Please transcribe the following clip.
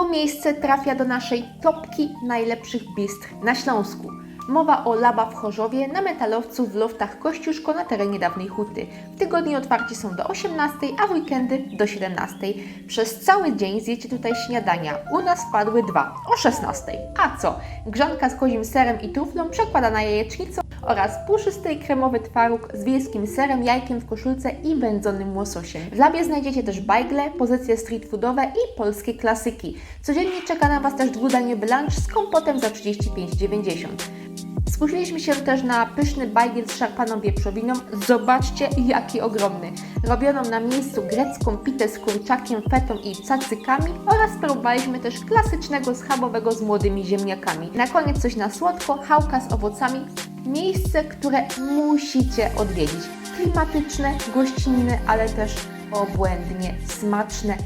To miejsce trafia do naszej topki najlepszych bistr na Śląsku. Mowa o Laba w Chorzowie, na metalowcu w loftach Kościuszko na terenie dawnej huty. W tygodniu otwarci są do 18, a w weekendy do 17. Przez cały dzień zjecie tutaj śniadania. U nas padły dwa, o 16. A co? Grzanka z kozim serem i truflą przekładana jajecznicą oraz puszysty i kremowy twaróg z wiejskim serem, jajkiem w koszulce i wędzonym łososiem. W labie znajdziecie też bajgle, pozycje street foodowe i polskie klasyki. Codziennie czeka na Was też dwudaniowy lunch z kompotem za 35,90. Spóźniliśmy się też na pyszny bajgiel z szarpaną wieprzowiną. Zobaczcie, jaki ogromny. Robioną na miejscu grecką pitę z kurczakiem, fetą i cacykami oraz spróbowaliśmy też klasycznego schabowego z młodymi ziemniakami. Na koniec coś na słodko, chałka z owocami. Miejsce, które musicie odwiedzić. Klimatyczne, gościnne, ale też obłędnie smaczne